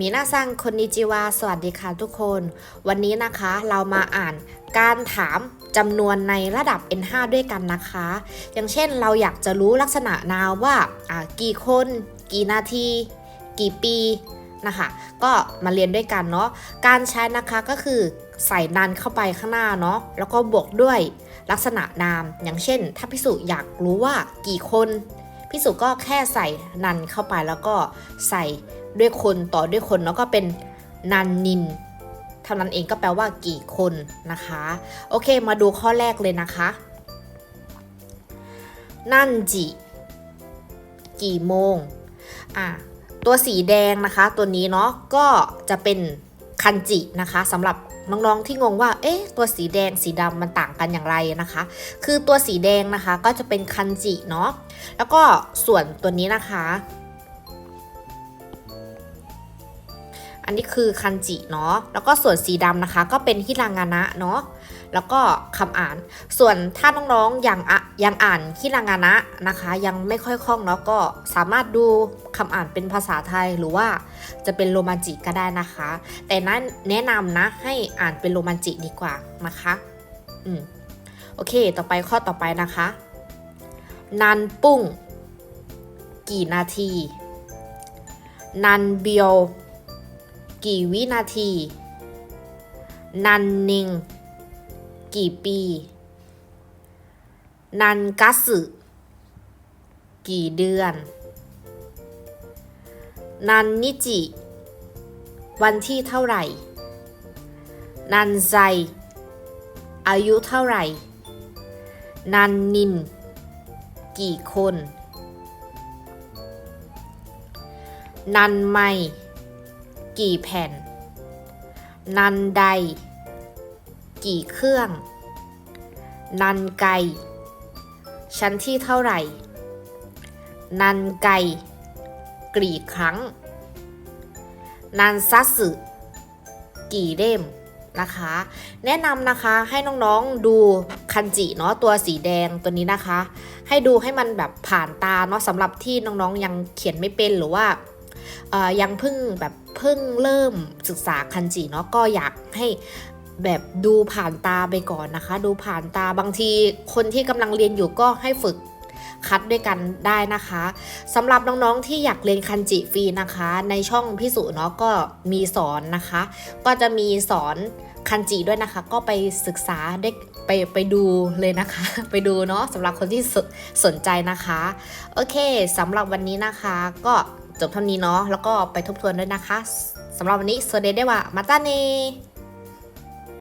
มีนาซังคนนิจิวา สวัสดีค่ะทุกคน วันนี้นะคะเรามาอ่านการถามจำนวนในระดับ N5 ด้วยกันนะคะ อย่างเช่นเราอยากจะรู้ลักษณะนามว่าากี่คน กี่นาที กี่ปีนะคะก็มาเรียนด้วยกันเนาะการใช้นะคะก็คือใส่นันเข้าไปข้างหน้าเนาะแล้วก็บวกด้วยลักษณะนาม อย่างเช่น ถ้าพิสุอยากรู้ว่ากี่คน พิสุก็แค่ใส่นันเข้าไปแล้วก็ใส่ด้วยคนต่อด้วยคนแล้วก็เป็นนันนินเท่านั้นเองก็แปลว่ากี่คนนะคะ โอเคมาดูข้อแรกเลยนะคะนันจิกี่โมงอะตัวสีแดงนะคะ ตัวนี้เนาะก็จะเป็น คันจินะคะสำหรับน้องๆที่งงว่า เอ๊ะ ตัวสีแดงสีดำมันต่างกันอย่างไรนะคะ คือตัวสีแดงนะคะก็จะเป็นคันจิเนาะ แล้วก็ส่วนตัวนี้นะคะ อันนี้คือคันจิเนาะแล้วก็ส่วนสีดำนะคะ ก็เป็นฮิรางานะเนาะแล้วก็คำอ่าน ส่วนถ้าน้องๆยังอะยังอ่านฮิรางานะนะคะ ยังไม่ค่อยคล่องเนาะก็สามารถดูคำอ่านเป็นภาษาไทยหรือว่าจะเป็นโรมันจิก็ได้นะคะ แต่นั้นแนะนำนะให้อ่านเป็นโรมันจิดีกว่านะคะอืมโอเค ต่อไปข้อต่อไปนะคะ นันปุ้ง กี่นาที นันเบียว กี่วินาที นันนิง กี่ปี นันกัสกี่เดือน นันนิจิ วันที่เท่าไหร่ นันไซ อายุเท่าไหร่ นันนิน กี่คน นันไม กี่แผ่น นันไดกี่เครื่อง นันไก ชั้นที่เท่าไหร่ นันไก กี่ครั้ง นันซัสึ กี่เล่มนะคะ แนะนำนะคะให้น้องๆดูคันจิเนาะตัวสีแดงตัวนี้นะคะ ให้ดูให้มันแบบผ่านตาเนาะสำหรับที่น้องๆยังเขียนไม่เป็นหรือว่า ยังเพิ่งแบบเพิ่งเริ่มศึกษาคันจิเนาะก็อยากให้แบบดูผ่านตาไปก่อนนะคะ ดูผ่านตาบางทีคนที่กำลังเรียนอยู่ก็ให้ฝึกคัดด้วยกันได้นะคะสำหรับน้องๆที่อยากเรียนคันจิฟรีนะคะ ในช่องพิสุเนาะก็มีสอนนะคะ ก็จะมีสอนคันจิด้วยนะคะ ก็ไปศึกษาได้ไปไปดูเลยนะคะ ไปดูเนาะสำหรับคนที่สสนใจนะคะ โอเคสำหรับวันนี้นะคะก็ จบเท่านี้เนาะแล้วก็ไปทบทวนด้วยนะคะสำหรับวันนี้สวัสดีได้ว่ามาตาเน